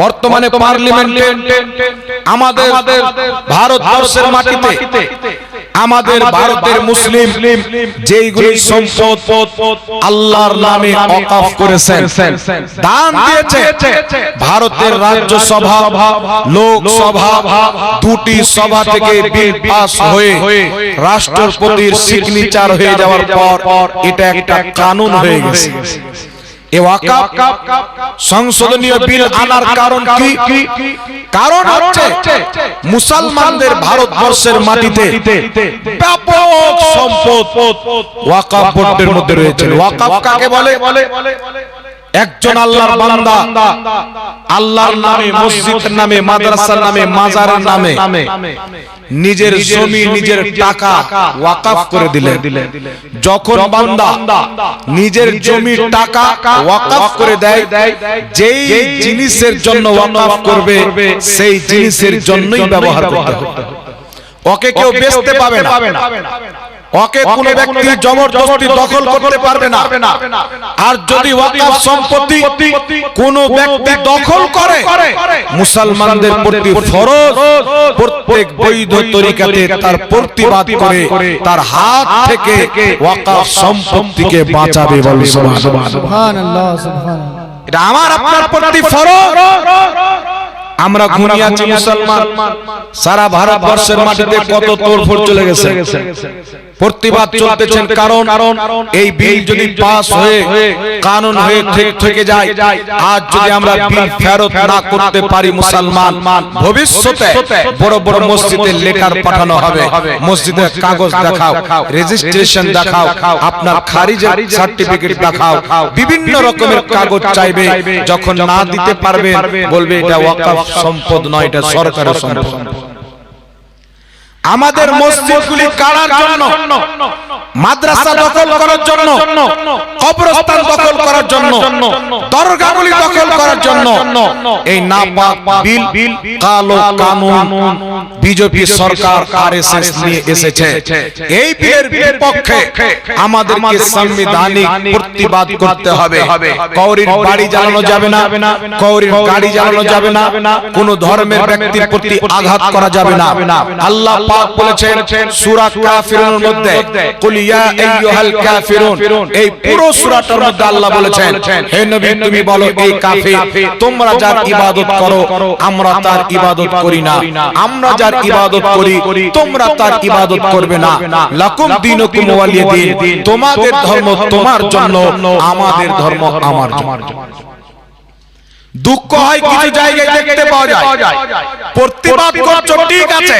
বর্তমানে পার্লামেন্টে আমাদের ভারতবর্ষের মাটিতে আমাদের ভারতের মুসলিম যেইগুলি সম্পদ আল্লাহর নামে অকাফ করেছেন। দান দিয়েছে ভারতের রাজ্যসভা লোকসভা দুটি সভা থেকে বিল পাস হয়ে রাষ্ট্রপতির সিগনেচার হয়ে যাওয়ার পর এটা একটা কানুন হয়ে গেছে। এ ওয়াকাফ সংশোধনীয় বিল আনার কারণ কি? কারণ হচ্ছে মুসলমানদের ভারতবর্ষের মাটিতে ব্যাপক সম্পদ ওয়াকাফ বোর্ডের মধ্যে রয়েছে। ওয়াকাফ কাকে বলে? একজন আল্লাহর বান্দা আল্লাহর নামে মসজিদের নামে মাদ্রাসার নামে মাজারের নামে। নিজের জমি নিজের টাকা ওয়াকাফ করে দিলেন। যখন বান্দা নিজের জমির টাকা ওয়াকাফ করে দেয় যেই জিনিসের জন্য ওয়াকাফ করবে সেই জিনিসের জন্যই ব্যবহার করতে হবে। ওকে কেউ বেচতে পাবে না। ওকে কোন ব্যক্তি জবরদস্তি দখল করতে পারবে না। আর যদি ওয়াকাফ সম্পত্তি কোন ব্যক্তি দখল করে মুসলমানদের প্রতি ফরজ প্রত্যেক বৈধ তরিকাতে তার প্রতিবাদ করে তার হাত থেকে ওয়াকাফ সম্পত্তিকে বাঁচাবে বলে সুবহানাল্লাহ সুবহানাল্লাহ। সুবহানাল্লাহ এটা আমার আপনার প্রতি ফরজ। আমরা ঘুমিয়ে আছি মুসলমান। সারা ভারতবর্ষের মাটিতে কত তোড়ফোড় চলে গেছে। প্রতিবাদ চলতেছেন কারণ এই বিল যদি পাস হয়ে কানুন হয়ে ঠিক থেকে যায় আজ যদি আমরা বিল ফেরত না করতে পারি মুসলমান ভবিষ্যতে বড় বড় মসজিদে লেটার পাঠানো হবে মসজিদে কাগজ দেখাও রেজিস্ট্রেশন দেখাও আপনার খারিজের সার্টিফিকেট দেখাও বিভিন্ন রকমের কাগজ চাইবে যখন না দিতে পারবে বলবে এটা ওয়াকাফ সম্পদ নয় এটা সরকারের সম্পদ। আমাদের মসজিদগুলি কাড়ার জন্য মাদ্রাসা দখল করার জন্য কবরস্থান দখল করার জন্য দরগাগুলি দখল করার জন্য এই নাপাক বিল কালো কানুন বিজেপি সরকার আরএসএস নিয়ে এসেছে। এই বিলের বিপক্ষে আমাদেরকে সাংবিধানিক প্রতিবাদ করতে হবে। কৌরির বাড়ি জ্বালানো যাবে না কৌরির গাড়ি জ্বালানো যাবে না কোন ধর্মের ব্যক্তির প্রতি আঘাত করা যাবে না। আল্লাহ বলেছেন, সূরা কাফিরুনের মধ্যে, কুল ইয়া আইয়ুহাল কাফিরুন। এই পুরো সূরাটার মধ্যে আল্লাহ বলেছেন, হে নবী, তুমি বলো, এই কাফির, তোমরা যার ইবাদত করো, আমরা তার ইবাদত করি না। আমরা যার ইবাদত করি, তোমরা তার ইবাদত করবে না। লাকুম দীনুকুম ওয়ালিয়া দিন তোমাদের ধর্ম তোমার জন্য, আমাদের ধর্ম আমার জন্য। দুঃখ হয় কিছু জায়গায় দেখতে পাওয়া যায়। প্রতিবাদ করছ ঠিক আছে।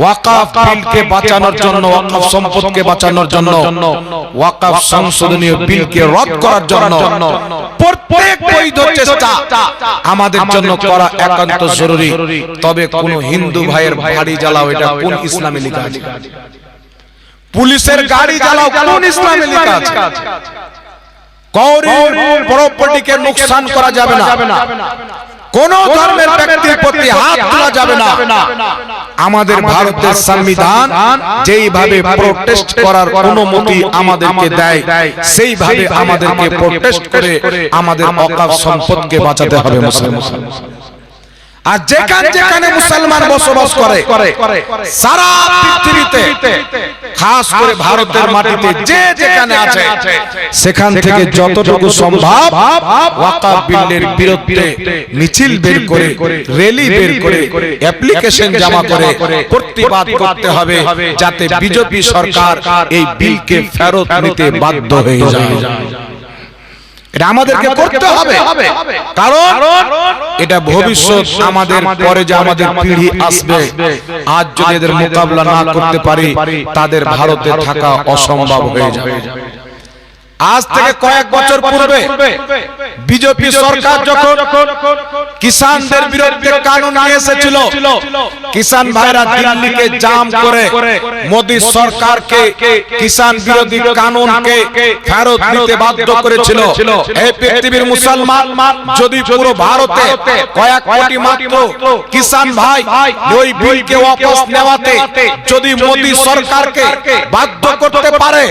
ওয়াকাফ বিলকে বাঁচানোর জন্য ওয়াকাফ সম্পদকে বাঁচানোর জন্য ওয়াকাফ সংশোধনীয় বিলকে রদ করার জন্য। প্রত্যেক বৈধ চেষ্টা আমাদের জন্য করা একান্ত জরুরি। তবে কোন হিন্দু ভাইয়ের বাড়ি জ্বালাও এটা কোন ইসলামে লেখা আছে? পুলিশের গাড়ি জ্বালাও কোন ইসলামে লেখা আছে? কৌরির প্রপার্টিকে নুকসান করা যাবে না। কোন ধর্মের ব্যক্তির প্রতি হাত তোলা যাবে না। আমাদের ভারতের সংবিধান যেইভাবে প্রোটেস্ট করার অনুমতি আমাদেরকে দেয়। সেইভাবে আমাদেরকে প্রোটেস্ট করে আমাদের অকাল সম্পদকে বাঁচাতে হবে মুসলমান আর যেখানে যেখানে মুসলমান বসবাস করে সারা পৃথিবীতে খাস করে ভারতের মাটিতে যে যেখানে আছে সেখান থেকে যতটুকু সম্ভব ওয়াকাফ বিলের বিরুদ্ধে মিছিল বের করে র্যালি বের করে অ্যাপ্লিকেশন জমা করে প্রতিবাদ করতে হবে যাতে বিজেপি সরকার এই বিলকে ফেরত নিতে বাধ্য হয়ে যায়। এটা আমাদেরকে করতে হবে। কারণ এটা ভবিষ্যৎ আমাদের পরে যে আমাদের পিঢ়ি আসবে আজ যদি এদের মোকাবিলা না করতে পারি তাদের ভারতে থাকা অসম্ভব হয়ে যাবে। আজ থেকে কয়েক বছর পূর্বে বিজেপি সরকার যখন কিষানদের বিরুদ্ধে কানুন এসেছিল কিষান ভাইরা দিল্লিকে জাম করে মোদী সরকারকে কিষান বিরোধী কানুনকে ফেরত নিতে বাধ্য করেছিল। এই পৃথিবীর মুসলমান যদি পুরো ভারতে কয়েক কোটি মাত্র কিষান ভাই ওই বিলকে ওয়াপস নেওয়াতে যদি মোদী সরকারকে বাধ্য করতে পারে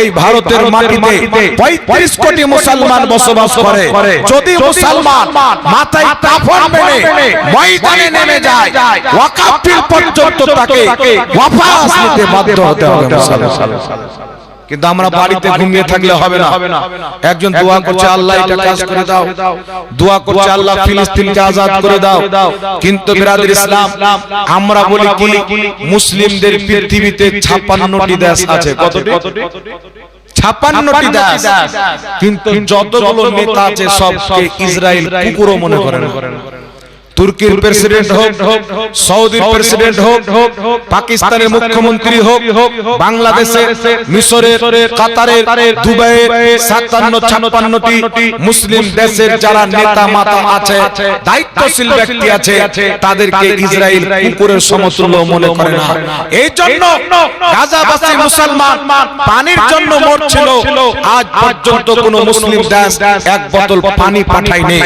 এই ভারতের মাটিতে পঁয়ত্রিশ কোটি মুসলমান বসবাস করে। যদি মুসলমান মাথায় কাফন মেনে ময়দানে নেমে যায় ওয়াকাফিল পর্যন্ত তাকে ওয়াফাস নিতে বাধ্য হতে হবে কিন্তু আমরা বাড়িতে ঘুমিয়ে থাকলে হবে না। একজন দোয়া করছে আল্লাহ এটা কাজ করে দাও। দোয়া করছে আল্লাহ ফিলিস্তিনকে আজাদ করে দাও। কিন্তু বিরাদের ইসলাম আমরা বলি কি মুসলিমদের পৃথিবীতে ছাপ্পান্নটি দেশ আছে। কতটি? ছাপ্পান্নটি দাস। কিন্তু যতগুলো নেতা আছে সবকে ইসরায়েল কুকুরও মনে করেন তুর্কির প্রেসিডেন্ট হোক সৌদির প্রেসিডেন্ট হোক পাকিস্তানের মুখ্যমন্ত্রী হোক বাংলাদেশের মিশরের কাতারের দুবাইয়ের সাতান্ন ছাপ্পান্নটি মুসলিম দেশের যারা নেতা মাতা আছে দায়িত্বশীল ব্যক্তি আছে তাদেরকে ইসরায়েল কুকুরের সমতুল্য মনে করে না। এই জন্য গাজাবাসী মুসলমান পানির জন্য মরছিল আজ পর্যন্ত কোন মুসলিম দেশ এক বোতল পানি পাঠায়নি।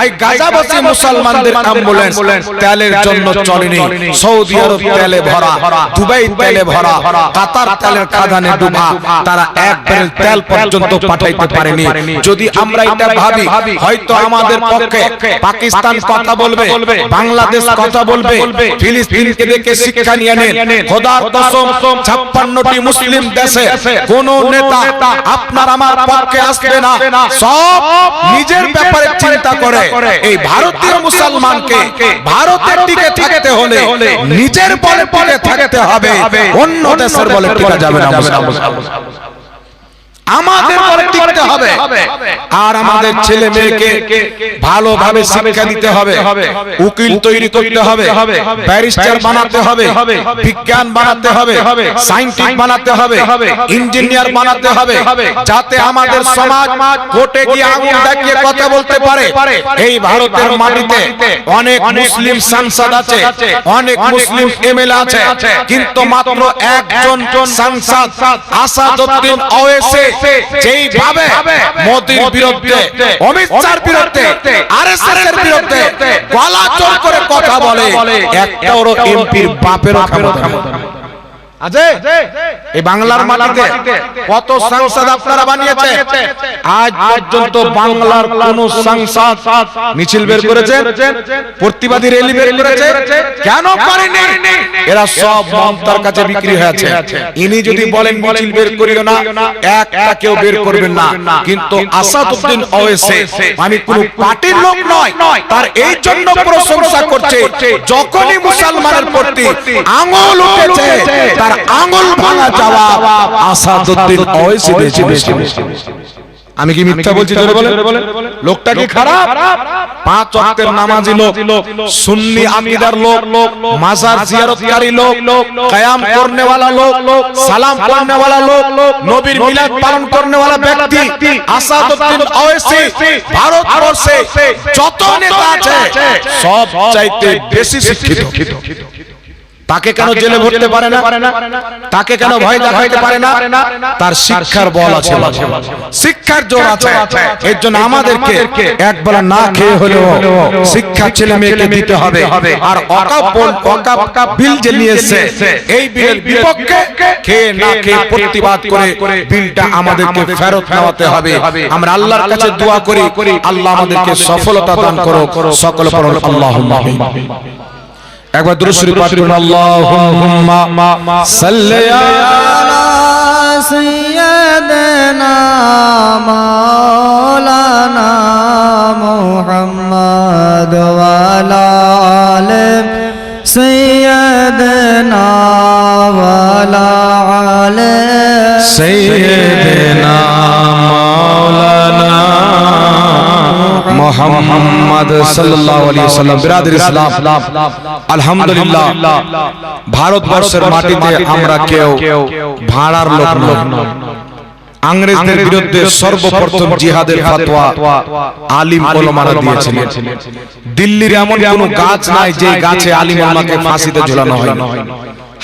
আই গাজাবাসী মুসলমানদের অ্যাম্বুলেন্স তেলের জন্য চলেনি। সৌদি আরব তেলে ভরা দুবাই তেলে ভরা কাতার তেলের খাদানে ডুবা তারা এক ব্যারেল তেল পর্যন্ত পাঠাইতে পারেনি। যদি আমরা এটা ভাবি হয়তো আমাদের পক্ষে পাকিস্তান কথা বলবে বাংলাদেশ কথা বলবে ফিলিস্তিনকে দেখে শিক্ষা নিয়ে নেন। খোদার কসম ছাপ্পান্নটি মুসলিম দেশে কোন নেতা আপনার আমার পক্ষে আসবে না। সব নিজের ব্যাপারে চিন্তা করে। এই ভারতীয় মুসলমানকে ভারতের দিকে থাকতে হলে নিজের বলে পরে থাকতে হবে অন্য দেশের বলে টিকা যাবে না আমাদের বলে টিকতে হবে। আর আমাদের ছেলে মেয়েকে ভালোভাবে শিক্ষা দিতে হবে। উকিল তৈরি করতে হবে। ব্যারিস্টার বানাতে হবে। বিজ্ঞান বানাতে হবে। সাইন্টিস্ট বানাতে হবে। ইঞ্জিনিয়ার বানাতে হবে। যাতে আমাদের সমাজ কোর্টে গিয়ে আঙুল দেখিয়ে কথা বলতে পারে। এই ভারতের মাটিতে অনেক মুসলিম সাংসদ আছে। অনেক মুসলিম এমএলএ আছে। কিন্তু মাত্র একজন সাংসদ আসাদউদ্দিন ওয়েসি যেইভাবে মোদির বিরুদ্ধে অমিত শাহর বিরুদ্ধে আরএসএস এর বিরুদ্ধে গলা চোর করে কথা বলে একটা ওর এমপির বাপেরও ক্ষমতা। আছে এই বাংলার মাটিতে কত সংসদ আপনারা বানিয়েছে? আজ পর্যন্ত বাংলার কোন সংসদ মিছিল বের করেছে? প্রতিবাদী র্যালি বের করেছে? কেন করেনি এরা সব মমতার কাছে বিক্রি হয়েছে। ইনি যদি বলেন মিছিল বের করিও না একটা কেউ বের করবেন না। কিন্তু আসাদউদ্দিন ওয়েসে আমি কোন পার্টির লোক নয় তার এই জন্য প্রশংসা করছে। যখনই মুসলমানের প্রতি আঙুল উঠেছে তার আঙুল ভাঙা যাওয়া আসাদউদ্দিন ওয়েসি দিয়েছে আমি কি মিথ্যা বলছি জোরে বলে লোকটা কি খারাপ পাঁচ ওয়াক্তের নামাজি লোক সুন্নি আকীদার লোক মাজার জিয়ারতকারী লোক কিয়াম করনে वाला লোক সালাম করনে वाला লোক নবীর মিলাদ পালন করনে वाला ব্যক্তি আসাদউদ্দিন ওয়াইসি ভারতবর্ষে যত নেতা আছে সব চাইতে বেশি শিক্ষিত তাকে কেন জেলে ভরতে পারে না? তাকে কেন ভয় দেখাইতে পারে না? তার শিক্ষার বল আছে শিক্ষার জোর আছে। এর জন্য আমাদেরকে একবেলা না খেয়ে হলেও শিক্ষা ছেলে মেয়েকে দিতে হবে। আর অকাপ বল- যে নিয়ে এসেছে এই বিলের বিপক্ষে খেয়ে না খেয়ে প্রতিবাদ করে বিলটা আমাদেরকে ফেরত নেওয়াতে হবে। আমরা আল্লাহর কাছে দোয়া করি। আল্লাহ আমাদেরকে সফলতা দান করো সকল পড়ুন আল্লাহুম্মা আমিন। একবার দুরুশ্বরী পাঠ করুন, আল্লাহুম্মা সাল্লি আলা সাইয়্যিদিনা মাওলানা মুহাম্মদ ওয়া আলা আলি সাইয়্যিদিনা ওয়া আলা মাওলানা মুহাম্মদ সাল্লাল্লাহু আলাইহি ইসলাম। আলহামদুলিল্লাহ, ভারতবর্ষের মাটিতে আমরা কেউ ভাড়ার লোক নয় ইংরেজদের বিরুদ্ধে সর্বপ্রথম জিহাদের আলিম ওলামারা দিয়েছিলেন। দিল্লির এমন কোন গাছ নাই যে গাছে আলিম ওলামাকে ফাঁসিতে ঝুলানো হয়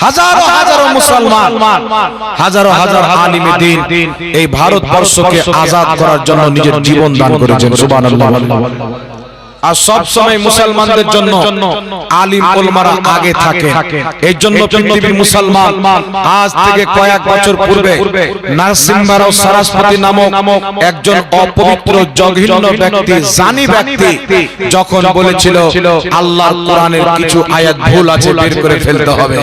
হাজারো হাজারো মুসলমান হাজারো হাজার আলিমে দিন এই ভারতবর্ষকে আজাদ করার জন্য নিজের জীবন দান করেছেন সুবহানাল্লাহ। আর সব সময় মুসলমানদের জন্য আলিম ওলমারা আগে থাকে। এই জন্য পৃথিবীর মুসলমান। আজ থেকে কয়েক বছর পূর্বে নারসিংহারাও সারাসপতি নামক একজন অপবিত্র জঘন্য ব্যক্তি জানি ব্যক্তি যখন বলেছিল আল্লাহর কোরআনের কিছু আয়াত ভুল আছে বের করে ফেলতে হবে।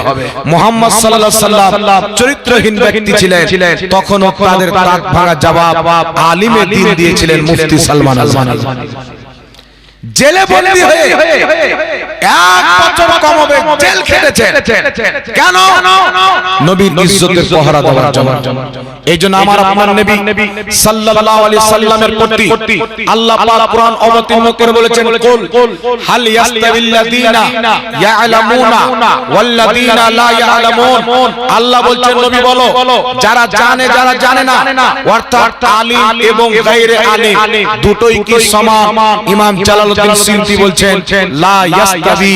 মোহাম্মদ সাল্লাল্লাহু আলাইহি সাল্লাম চরিত্রহীন ব্যক্তি ছিলেন। তখন তাদের তাক ভাঙা জবাব আলিমে দিন দিয়েছিলেন মুফতি সালমান আলমানি জেলে বন্দী হয়ে এক বছর কমবে জেল খেটেছেন। কেন? নবীর ইজ্জতের পহরা দেওয়ার জন্য। এই জন্য আমার আপনার নবী সাল্লাল্লাহু আলাইহি সাল্লামের প্রতি আল্লাহ পাক কোরআন অবতীর্ণ করে বলেছেন কুল হাল ইয়াস্তাবিল্লাযিনা ইয়ালামুনা ওয়াল্লাযিনা লা ইয়ালামুন। আল্লাহ বলছেন নবী বলো যারা জানে যারা জানে না অর্থাৎ আলিম এবং গায়রে আলিম দুটোই কি সমান? ইমাম জালালউদ্দিন সিন্তি বলছেন লা ইয়াস্তাবি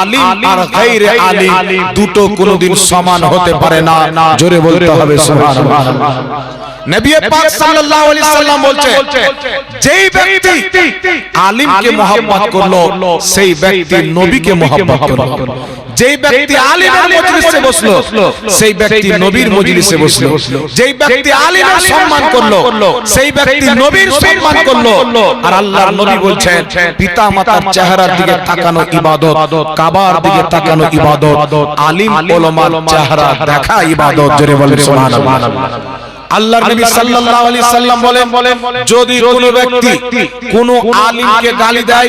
আলিম আর গায়রে আলিম দুটো কোনোদিন সমান হতে পারে না। জোরে বলতে হবে সুবহানাল্লাহ। নবী পাক সাল্লাল্লাহু আলাইহি সাল্লাম বলছে যেই ব্যক্তি আলিমকে মহব্বত করল সেই ব্যক্তি নবীকে মহব্বত করল। যেই ব্যক্তি আলিমের মজলিসে বসল সেই ব্যক্তি নবীর মজলিসে বসল। যেই ব্যক্তি আলিমের সম্মান করল সেই ব্যক্তি নবীর সম্মান করল। আর আল্লাহর নবী বলছেন পিতা মাতার চেহারার দিকে তাকানো ইবাদত কাবার দিকে তাকানো ইবাদত আলিম ওলামার চেহারা দেখা ইবাদত জোরে বলেন সুবহানাল্লাহ। আল্লাহর নবী সাল্লাল্লাহু আলাইহি সাল্লাম বলেন যদি কোনো ব্যক্তি কোনো আলিমকে গালি দেয়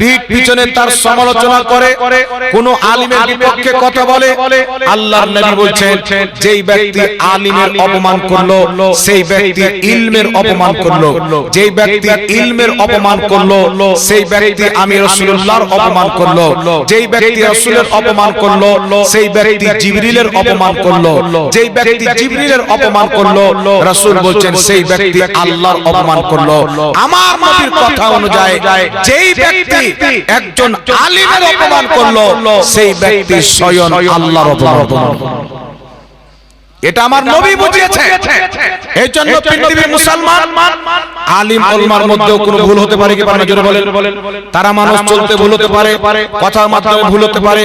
পিঠ পিছনে তার সমালোচনা করে কোনো আলিমের বিপক্ষে কথা বলে আল্লাহর নবী বলছেন যেই ব্যক্তি আলিমের অপমান করল সেই ব্যক্তি ইলমের অপমান করল যেই ব্যক্তি ইলমের অপমান করল সেই ব্যক্তি আমি রাসূলুল্লাহর অপমান করল যেই ব্যক্তি রাসূলের অপমান করল সেই ব্যক্তি জিবরিলের অপমান করল যেই ব্যক্তি জিবরিলের অপমান করল রাসূল বলছেন সেই ব্যক্তি আল্লাহর অপমান করল। আমার নবীর কথা অনুযায়ী যেই ব্যক্তি একজন আলিমের অপমান করল সেই ব্যক্তি স্বয়ং আল্লাহর অপমান। করল এটা আমার নবী বুঝিয়েছে। এই জন্য পৃথিবীর মুসলমান আলিম ওলমার মধ্যেও কোনো ভুল হতে পারে কি পারে না জোরে বলেন? তারা মানুষ চলতে ভুল হতে পারে কথার মাধ্যমে ভুল হতে পারে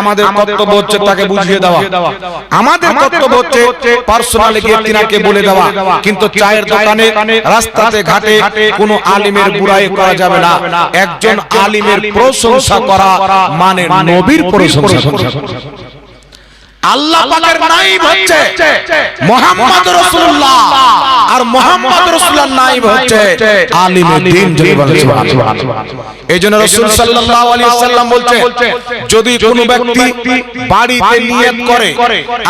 আমাদের কর্তব্য হচ্ছে তাকে বুঝিয়ে দেওয়া। আমাদের কর্তব্য হচ্ছে পার্সোনালি গিয়ে তিনাকে বলে দেওয়া। কিন্তু চায়ের দোকানে রাস্তাতে ঘাটে কোনো আলিমের বুড়াই করা যাবে না। একজন আলিমের প্রশংসা করা মানে নবীর প্রশংসা করা। আল্লাহ পাকের নাইব হচ্ছে মোহাম্মদ রাসূলুল্লাহ। আর মোহাম্মদ রাসূলুল্লাহ নাইব হচ্ছে আলিমে দ্বীন যদি বলেন সুবহানাল্লাহ এইজন্য রাসূল সাল্লাল্লাহু আলাইহি সাল্লাম বলছে যদি কোনো ব্যক্তি বাড়িতে নিয়ত করে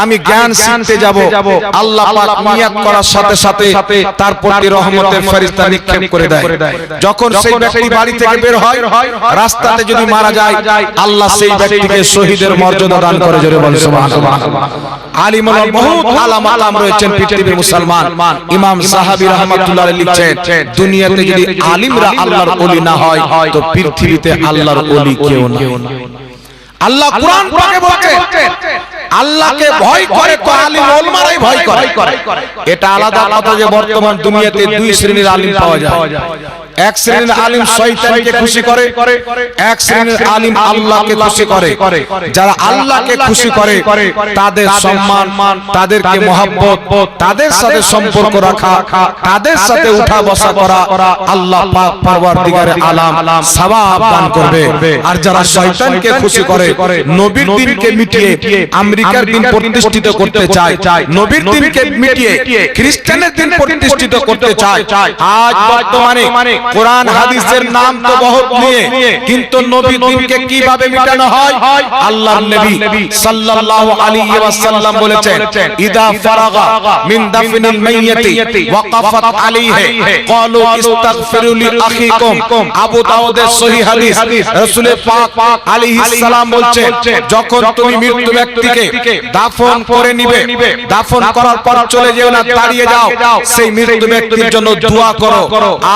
আমি জ্ঞান শিখতে যাব আল্লাহ পাক নিয়ত করার সাথে সাথে তার প্রতি রহমতের ফেরেশতা নিক্ষেপ করে দেয়। যখন সেই ব্যক্তি বাড়ি থেকে বের হয় রাস্তাতে যদি মারা যায় আল্লাহ সেই ব্যক্তিকে শহীদের মর্যাদা দান করে জোরে বলেন সুবহানাল্লাহ আলিম বহুত আলাম আলাম রয়েছেন পৃথিবীর মুসলমান। ইমাম সাহাবী রাহমাতুল্লাহ লিখছেন দুনিয়াতে যদি আলিমরা আল্লাহর ওলি না হয় তো পৃথিবীতে আল্লাহর ওলি কেউ না আল্লাহ কোরআন পাকে বলছে আল্লাহকে ভয় করে তো আলিম ওলমারাই ভয় করে। এটা আলাদা কথা যে বর্তমান দুনিয়াতে দুই শ্রেণির আলিম পাওয়া যায়। এক শ্রেণির আলিম শয়তানকে খুশি করে এক শ্রেণির আলিম আল্লাহকে খুশি করে যারা আল্লাহকে খুশি করে তাদের সম্মান তাদেরকে মহাব্বত তাদের সাথে সম্পর্ক রাখা তাদের সাথে উঠা বসা করা আল্লাহ পাক পরওয়ারদিগারে আলাম সওয়াব দান করবে আর যারা শয়তানকে খুশি করে নবীর দিনকে মিটিয়ে আমেরিকার দিন প্রতিষ্ঠিত করতে চায় নবীর দিনকে মিটিয়ে খ্রিস্টানের দিন প্রতিষ্ঠিত করতে চায় আজ বর্তমানে কোরআন হাদিসের নাম তো বহুত নিয়ে কিন্তু নবী দিনকে কীভাবে মিটানো হয়? আল্লাহর নবী সাল্লাল্লাহু আলাইহি ওয়াসাল্লাম বলেছেন ইদা ফারাগা মিন দাফনিল মাইয়াতি ওয়াকাফাত আলাইহি ক্বালু ইস্তাগফিরু লি আখিকুম। আবু দাউদের সহিহ হাদিস রাসূল পাক আলাইহিস সালাম বলছেন যখন তুমি মৃত্যু ব্যক্তিকে দাফন করে নিবে দাফন করার পর চলে যেও না দাঁড়িয়ে যাও সেই মৃত্যু ব্যক্তির জন্য দোয়া করো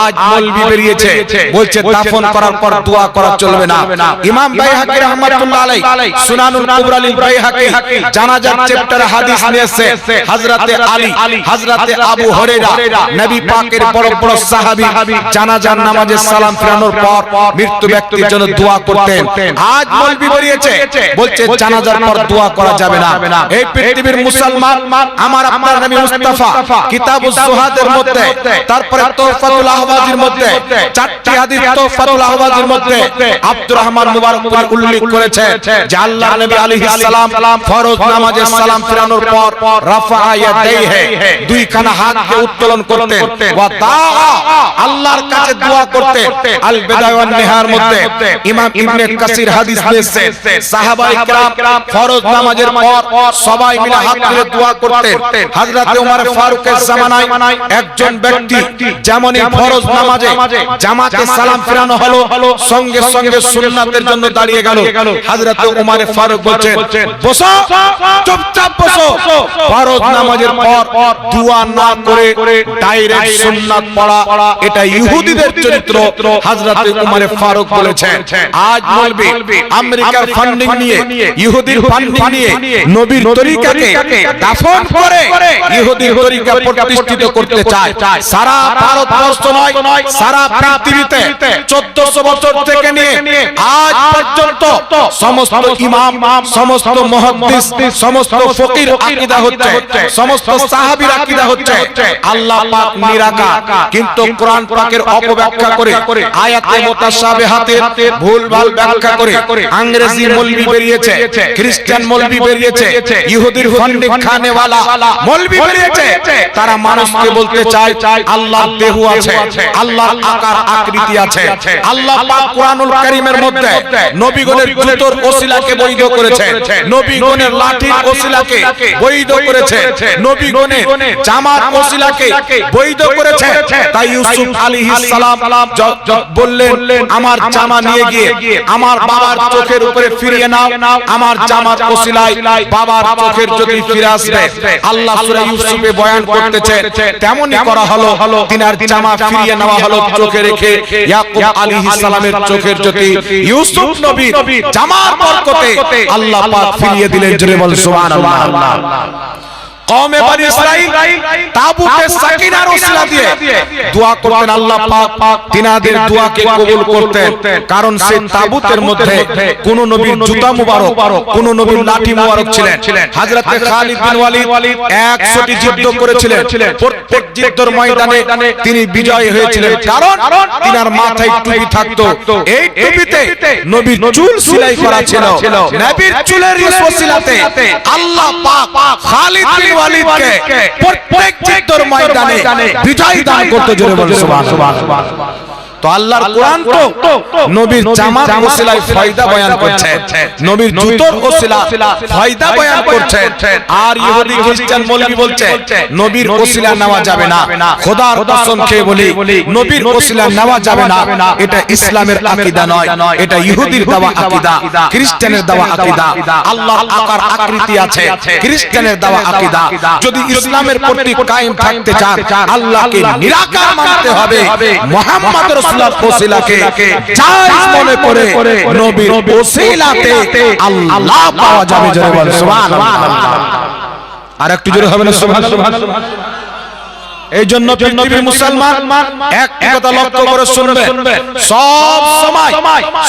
আজ মৌলবি বেরিয়েছে। বলছে দাফন করার পর দোয়া করা চলবে না। ইমাম বাইহাকি রাহমাতুল্লাহ আলাইহি সুনানুল কুবরা লিল বাইহাকি জানাজার চ্যাপ্টার হাদিস নিয়ে এসেছে। হযরতে আলী। হযরতে আবু হুরায়রা। নবী পাকের বড় বড় সাহাবী। জানাজার নামাজে সালাম ফিরানোর পর মৃত্যু ব্যক্তির জন্য দোয়া করতেন। আজ বেরিয়েছে। বলছে জানাজার পর দোয়া করা যাবে না। এই পৃথিবীর মুসলমান আমার আপনার নবী মুস্তাফা কিতাবুজ জুহাদের মধ্যে তারপরে আহওয়াজের মধ্যে। চারটি হাদিস তোফাতুল আহওয়াজের মধ্যে আব্দুর রহমান মুবারকপুর উল্লেখ করেছে যে আল্লাহ নবী আলাইহিস সালাম ফরজ নামাজে সালাম ফিরানোর পর রাফা ইয়াদাইহি দুই খানা হাতকে উত্তোলন করতেন ওয়া দাআ আল্লাহর কাছে দোয়া করতেন আল বিদায় ওয়ান নিহার মধ্যে ইমাম ইবনে কাসির হাদিস দিয়েছে সাহাবায়ে کرام ফরজ নামাজের পর সবাই মিলে হাত তুলে দোয়া করতেন হযরত ওমর ফারুকের জামানায় একজন ব্যক্তি যেমনই ফরজ নামাজে জামাতে সালাম ফিরানো হলো সঙ্গে সঙ্গে সুন্নাতের জন্য দাঁড়িয়ে গেল। হযরত ওমর ফারুক বলছেন বসো চুপচাপ বসো। ফরজ নামাজের পর দোয়া না করে ডাইরেক্ট সুন্নাত পড়া। এটা ইহুদিদের চরিত্র। হযরত ওমর ফারুক বলেছেন আজ বলবে আমেরিকার ফান্ডিং নিয়ে ইহুদির ফান্ডিং নিয়ে নবীর তরিকাকে দাফন করে ইহুদির তরিকা প্রতিষ্ঠিত করতে চায়। সারা ভারতবর্ষ নয় সারা পৃথিবীতে 1400 বছর থেকে নিয়ে আজ পর্যন্ত সমস্ত ইমাম সমস্ত মুহাদ্দিস সমস্ত ফকির আকীদা হচ্ছে সমস্ত সাহাবীর আকীদা হচ্ছে আল্লাহ পাক নিরাকার কিন্তু কোরআন পাকের অপব্যাখ্যা করে আয়াতে মুতাশাবিহাতের ভুলভাল ব্যাখ্যা করে ইংরেজি মৌলবি বেরিয়েছে খ্রিস্টান মৌলবি বেরিয়েছে ইহুদির ফান্ডিং খানেওয়ালা মৌলবি বেরিয়েছে তারা মানুষকে বলতে চায় আল্লাহ দেহ আছে আল্লাহর আকার আকৃতি আছে। আল্লাহ পাক কোরআনুল কারীমের মধ্যে নবীগণের জুতোর ওসিলাকে বৈধ করেছে। নবীগণের লাঠির ওসিলাকে বৈধ করেছে। নবীগণের জামার ওসিলাকে বৈধ করেছে। তাই ইউসুফ আলাইহিস সালাম বললেন আমার জামা নিয়ে গিয়ে আমার বাবার চোখের উপরে ফিরিয়ে নাও। আমার জামার ওসিলায় বাবার চোখের যদি ফিরে আসবে। আল্লাহ সূরা ইউসুফে বয়ান করতেছে তেমনই করা হলো তিনার জামা ফিরিয়ে নেওয়া হলো চোখে রেখে ইয়াকুব আলাইহিস সালামের চোখের জ্যোতি ইউসুফ নবী জামার বরকতে আল্লাহ পাক ফিরিয়ে দিলেন জোরে বল সুবহানাল্লাহ। কওমে বনি ইসরাইল তাবুতে সাকিনার ওসিলা দিয়ে দোয়া করতেন আল্লাহ পাক তিনাদের দোয়াকে কবুল করতেন। কারণ সেই তাবুতের মধ্যে কোন নবীর জুতা মুবারক কোন নবীর লাঠি মুবারক ছিলেন। হযরত খালিদ বিন ওয়ালিদ 100টি যুদ্ধ করেছিলেন। প্রত্যেক যুদ্ধের ময়দানে তিনি বিজয় হয়েছিলেন। কারণ তিনার মাথায় টুপি থাকতো। এই টুপিতে নবীর চুল সেলাই করা ছিল। নবীর চুলের ওসিলাতে আল্লাহ পাক খালিদ বিন ওয়ালিদকে প্রত্যেক যুদ্ধের ময়দানে বিজয় দান করতে জোরে বলে সুবহানাল্লাহ। তো আল্লাহর কোরআন তো নবীর জামার ওসিলায় ফায়দা বয়ান করছে। নবীর জুতোর ওসিলা ফায়দা বয়ান করছে। আর ইহুদি খ্রিস্টান মৌলবি বলছে নবীর ওসিলা নেওয়া যাবে না। খোদার কসম খেয়ে বলি নবীর ওসিলা নেওয়া যাবে না। এটা ইসলামের আকীদা নয়। এটা ইহুদির দেওয়া আকীদা। খ্রিস্টানের দেওয়া আকীদা। আল্লাহ আকার আকৃতি আছে। খ্রিস্টানের দেওয়া আকীদা। যদি ইসলামের প্রতি কায়েম থাকতে চান আল্লাহকে নিরাকার মানতে হবে মুহাম্মদ ওসিলাকে জায়েজ মনে করে নবীর ওসিলাতে আল্লাহ পাওয়া যাবে জোরে বল সুবহানাল্লাহ। আর একটু জোরে হবে না সুবহানাল্লাহ। এই জন্য পৃথিবীর মুসলমান এক কথা লক্ষ্য করে শুনবে। সব সময়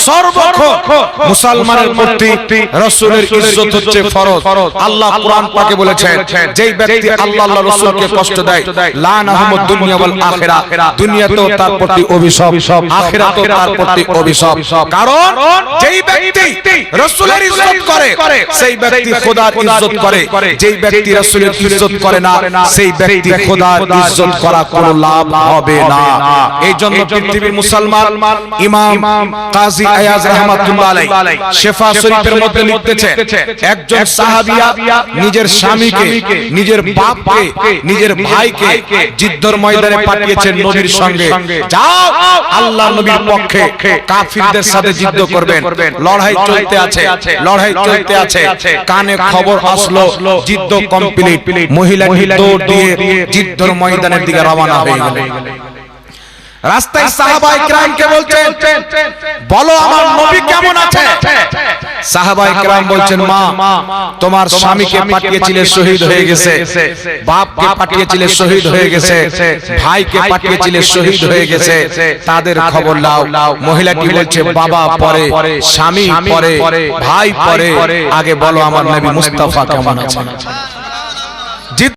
সর্বক্ষণ মুসলমানের প্রতি রাসূলের ইজ্জত হচ্ছে ফরজ। আল্লাহ কোরআন পাকে বলেছেন যেই ব্যক্তি আল্লাহ আল্লাহ রাসূলকে কষ্ট দেয় লানাহুমুদ দুনিয়া ওয়াল আখিরা। দুনিয়াতেও তার প্রতি অভিশাপ আখিরাতেও তার প্রতি অভিশাপ। কারণ যেই ব্যক্তি রাসূলের ইজ্জত করে সেই ব্যক্তি খোদার ইজ্জত করে। যেই ব্যক্তি রাসূলের ইজ্জত করে না সেই ব্যক্তি খোদার ইজ্জত করা কোনো লাভ হবে না। এই জন্য পৃথিবীর মুসলমান ইমাম কাজী আয়াজ রাহমাতুল্লাহ আলাইহি শেফা শরীফের মধ্যে লিখতেছে একজন সাহাবিয়া নিজের স্বামীকে নিজের বাপকে নিজের ভাইকে যুদ্ধের ময়দানে পাঠিয়েছেন নবীর সঙ্গে। যাও! আল্লাহ নবীর পক্ষে কাফিরদের সাথে যুদ্ধ করবেন। লড়াই চলতে আছে। লড়াই চলতে আছে। কানে খবর আসলো যুদ্ধ কমপ্লিট মহিলা দৌড় দিয়ে যুদ্ধের ময়দানের দিকে রওনা হয়ে গেল। রাস্তায় সাহাবাই ক্রামকে বলছেন বলো আমার নবী কেমন আছে? সাহাবাই ক্রাম বলছেন মা তোমার স্বামীকে পাঠিয়েছিলে শহীদ হয়ে গেছে। বাপকে পাঠিয়েছিলে শহীদ হয়ে গেছে। ভাইকে পাঠিয়েছিলে শহীদ হয়ে গেছে। তাদের খবর নাও। মহিলাটি বলছে বাবা পরে স্বামী পরে ভাই পরে আগে বলো আমার নবী মুস্তাফা কেমন আছে?